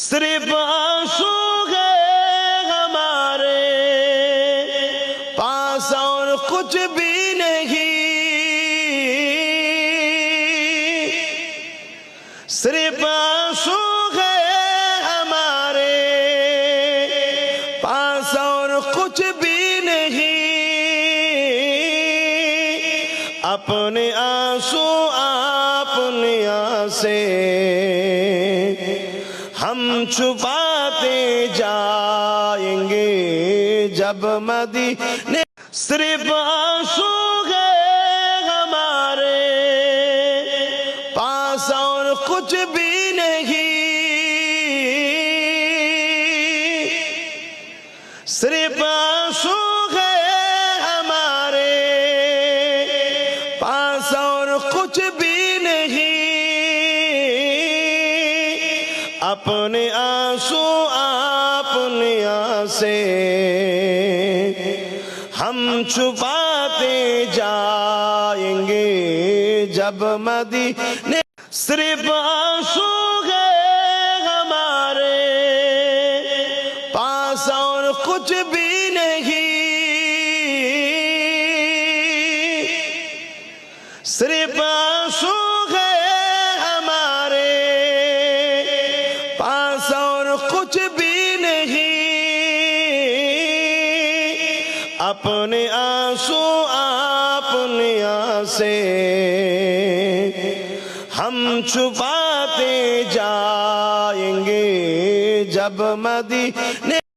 صرف آنسو گئے ہمارے پاس اور کچھ بھی نہیں۔ صرف آنسو گئے ہمارے پاس اور کچھ بھی نہیں۔ اپنے آنسو اپنے آسے ہم چھپاتے جائیں گے جب مدینے صرف آنسو گئے ہمارے پاس اور کچھ بھی نہیں۔ صرف آنسو گئے ہمارے پاس اور کچھ بھی نہیں۔ اپنے آنسو اپنے آسے ہم چھپاتے جائیں گے جب مدینے صرف آنسو گئے ہمارے پاس اور کچھ بھی نہیں صرف آنسو گئے اور کچھ بھی نہیں اپنے آنسو اپنے آسے ہم چھپاتے جائیں گے جب مدینے